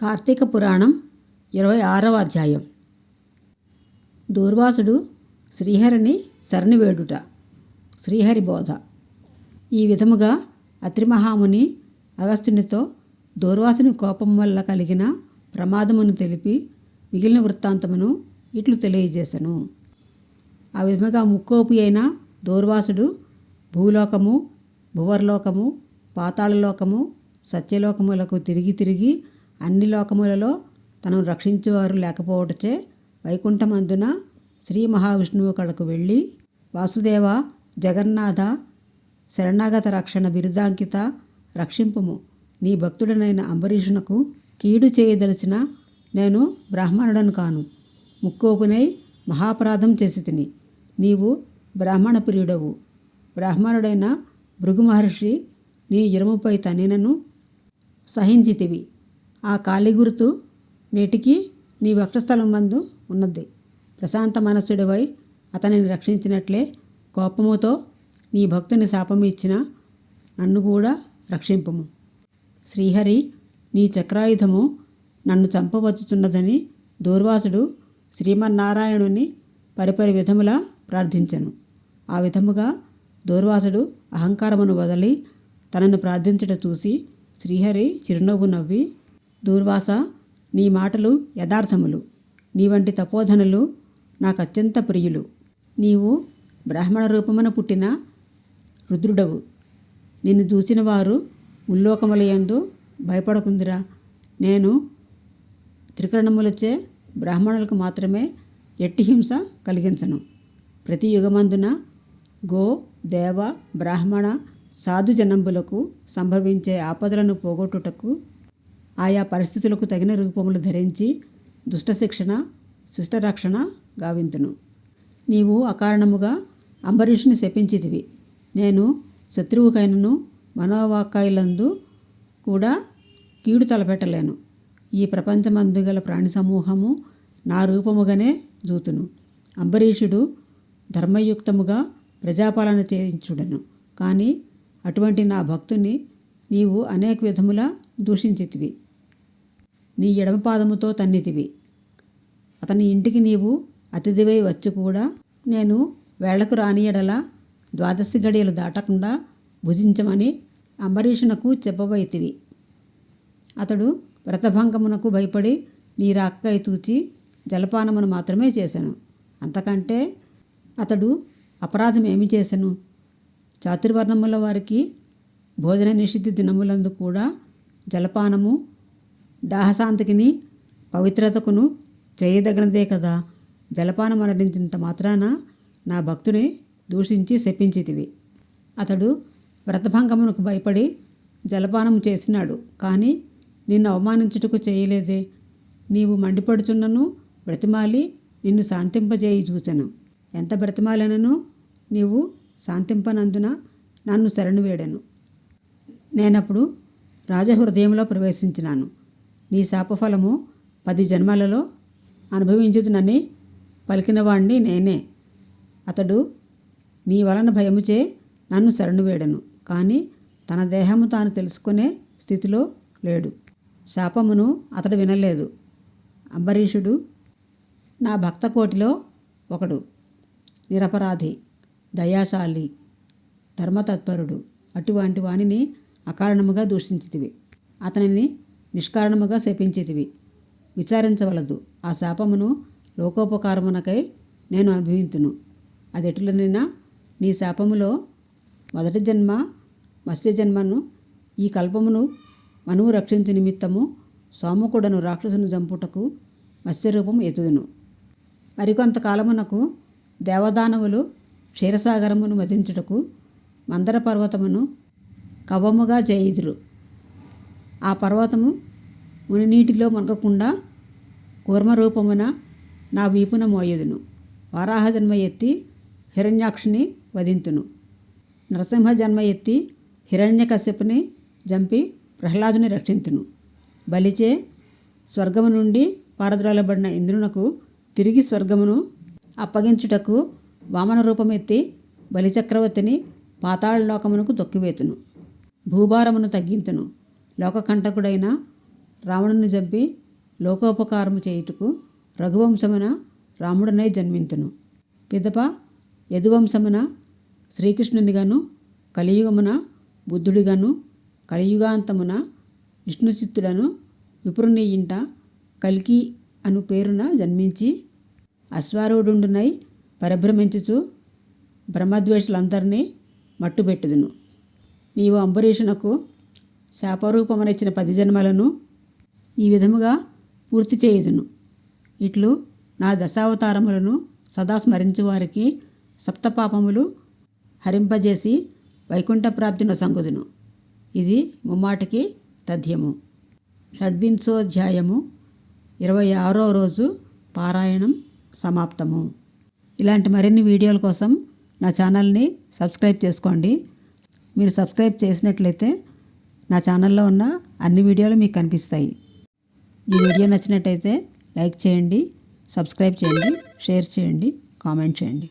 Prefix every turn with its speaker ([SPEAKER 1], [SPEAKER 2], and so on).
[SPEAKER 1] కార్తీక పురాణం ఇరవై ఆరవ అధ్యాయం. దూర్వాసుడు శ్రీహరిని శరణి వేడుట శ్రీహరి బోధ. ఈ విధముగా అత్రిమహాముని అగస్త్యునితో దూర్వాసుని కోపం వల్ల కలిగిన ప్రమాదమును తెలిపి మిగిలిన వృత్తాంతమును ఇట్లు తెలియజేశను ఆ విధముగా ముక్కోపి అయిన దూర్వాసుడు భూలోకము భువర్లోకము పాతాళలోకము సత్యలోకములకు తిరిగి తిరిగి అన్ని లోకములలో తనను రక్షించేవారు లేకపోవటచే వైకుంఠమందున శ్రీ మహావిష్ణువు కడకు వెళ్ళి వాసుదేవ జగన్నాథ శరణాగత రక్షణ బిరుదాంకిత రక్షింపుము. నీ భక్తుడనైన అంబరీషునకు కీడు చేయదలిచిన నేను బ్రాహ్మణుడను కాను. ముక్కోపునై మహాపరాధం చేసి తిని. నీవు బ్రాహ్మణ ప్రియుడవు. బ్రాహ్మణుడైన భృగు మహర్షి నీ ఇరుముపై తనినను సహించితివి. ఆ కాలి గుర్తు నేటికి నీ వక్షస్థలం మందు ఉన్నది. ప్రశాంత మనస్సుడివై అతనిని రక్షించినట్లే కోపముతో నీ భక్తుని శాపం ఇచ్చిన నన్ను కూడా రక్షింపము. శ్రీహరి నీ చక్రాయుధము నన్ను చంపవచ్చుచున్నదని దూర్వాసుడు శ్రీమన్నారాయణుని పరిపరి విధములా ప్రార్థించను. ఆ విధముగా దూర్వాసుడు అహంకారమును వదలి తనను ప్రార్థించట చూసి శ్రీహరి చిరునవ్వు నవ్వి దూర్వాస నీ మాటలు యథార్థములు. నీ వంటి తపోధనులు నాకు అత్యంత ప్రియులు. నీవు బ్రాహ్మణ రూపమున పుట్టిన రుద్రుడవు. నిన్ను చూసిన వారు ఉల్లోకములయందు భయపడకుందిరా. నేను త్రికరణములచే బ్రాహ్మణులకు మాత్రమే ఎట్టి హింస కలిగించను. ప్రతి యుగమందున గో దేవ బ్రాహ్మణ సాధు జనంబులకు సంభవించే ఆపదలను పోగొట్టుటకు ఆయా పరిస్థితులకు తగిన రూపములు ధరించి దుష్ట శిక్షణ శిష్టరక్షణ గావింతును. నీవు అకారణముగా అంబరీషుని శపించితివి. నేను శత్రువుకైనను మనోవాకాయలందు కూడా కీడు తలపెట్టలేను. ఈ ప్రపంచమందు గల ప్రాణి సమూహము నా రూపముగానే జూతును అంబరీషుడు ధర్మయుక్తముగా ప్రజాపాలన చేయించుడను. కానీ అటువంటి నా భక్తుని నీవు అనేక విధములా దూషించితివి. నీ ఎడమ పాదముతో తన్నితివి. అతని ఇంటికి నీవు అతిథివై వచ్చి కూడా నేను వేళ్ళకు రాని ఎడల ద్వాదశి గడియలు దాటకుండా భుజించమని అంబరీషునకు చెప్పబోయితివి. అతడు వ్రతభంగమునకు భయపడి నీ రాకకై తూచి జలపానమును మాత్రమే చేశాను. అంతకంటే అతడు అపరాధం ఏమి చేశాను? చాతుర్వర్ణముల వారికి భోజన నిషిద్ధి దినములందు కూడా జలపానము దాహశాంతికిని పవిత్రతకును చేయదగినదే కదా. జలపానం మరణించినంత మాత్రాన నా భక్తుని దూషించి శపించితివి. అతడు వ్రతభంగమునకు భయపడి జలపానం చేసినాడు. కానీ నిన్ను అవమానించుటకు చేయలేదే. నీవు మండిపడుచున్నను బ్రతిమాలి నిన్ను శాంతింపజేయి చూచను. ఎంత బ్రతిమాలనను నీవు శాంతింపనందున నన్ను శరణు వేడను. నేనప్పుడు రాజహృదయంలో ప్రవేశించినాను. నీ శాపఫలము పది జన్మలలో అనుభవించుతునని పలికినవాణ్ణి నేనే. అతడు నీ వలన భయముచే నన్ను శరణు వేడను కానీ తన దేహము తాను తెలుసుకునే స్థితిలో లేడు. శాపమును అతడు వినలేదు. అంబరీషుడు నా భక్త కోటిలో ఒకడు నిరపరాధి దయాశాలి ధర్మతత్పరుడు అటువంటి వాణిని అకారణముగా దూషించితివి. అతనిని నిష్కారణముగా శపించితివి. విచారించవలదు. ఆ శాపమును లోకోపకారమునకై నేను అనుభవింతును. అది ఎటులనైనా నీ శాపములో మొదటి జన్మ మత్స్య జన్మను ఈ కల్పమును మనువు రక్షించు నిమిత్తము సోమకుడను రాక్షసును చంపుటకు మత్స్యరూపం ఎతుదును మరికొంతకాలమునకు దేవదానవులు క్షీరసాగరమును మదించుటకు మందర పర్వతమును కవముగా చేయుదురు ఆ పర్వతము మునినీటిలో మునగకుండా కూర్మరూపమున నా వీపున మోయదును. వారాహ జన్మ ఎత్తి హిరణ్యాక్షుని వధింతును. నరసింహ జన్మ ఎత్తి హిరణ్యకశ్యపుని జంపి ప్రహ్లాదుని రక్షింతును. బలిచే స్వర్గము నుండి పారద్రోలబడిన ఇంద్రునకు తిరిగి స్వర్గమును అప్పగించుటకు వామన రూపమెత్తి బలిచక్రవర్తిని పాతాళలోకమునకు తొక్కివేతును. భూభారమును తగ్గింతును. లోకకంటకుడైన రావణుని జబ్బి లోకోపకారము చేయుటకు రఘువంశమున రాముడనై జన్మింతును. పిదప యదువంశమున శ్రీకృష్ణునిగాను కలియుగమున బుద్ధుడిగాను కలియుగాంతమున విష్ణుచిత్తుడను విపురుని ఇంట కల్కి అను పేరున జన్మించి అశ్వారూఢుండునై పరిభ్రమించుచు బ్రహ్మద్వేషులందరినీ మట్టుబెట్టుదును. నీవు అంబరీషునకు శాపరూపమనిచ్చిన పది జన్మలను ఈ విధముగా పూర్తి చేయుదును. ఇట్లు నా దశావతారములను సదా స్మరించు వారికి సప్తపాపములు హరింపజేసి వైకుంఠ ప్రాప్తిని సంగుదును ఇది ముమ్మాటికి తథ్యము. షడ్వింశోధ్యాయము ఇరవై ఆరో రోజు పారాయణం సమాప్తము. ఇలాంటి మరిన్ని వీడియోల కోసం నా ఛానల్ని సబ్స్క్రైబ్ చేసుకోండి. మీరు సబ్స్క్రైబ్ చేసినట్లయితే నా ఛానల్లో ఉన్న అన్ని వీడియోలు మీకు కనిపిస్తాయి. ఈ వీడియో నచ్చినట్టయితే లైక్ చేయండి సబ్స్క్రైబ్ చేయండి షేర్ చేయండి కామెంట్ చేయండి.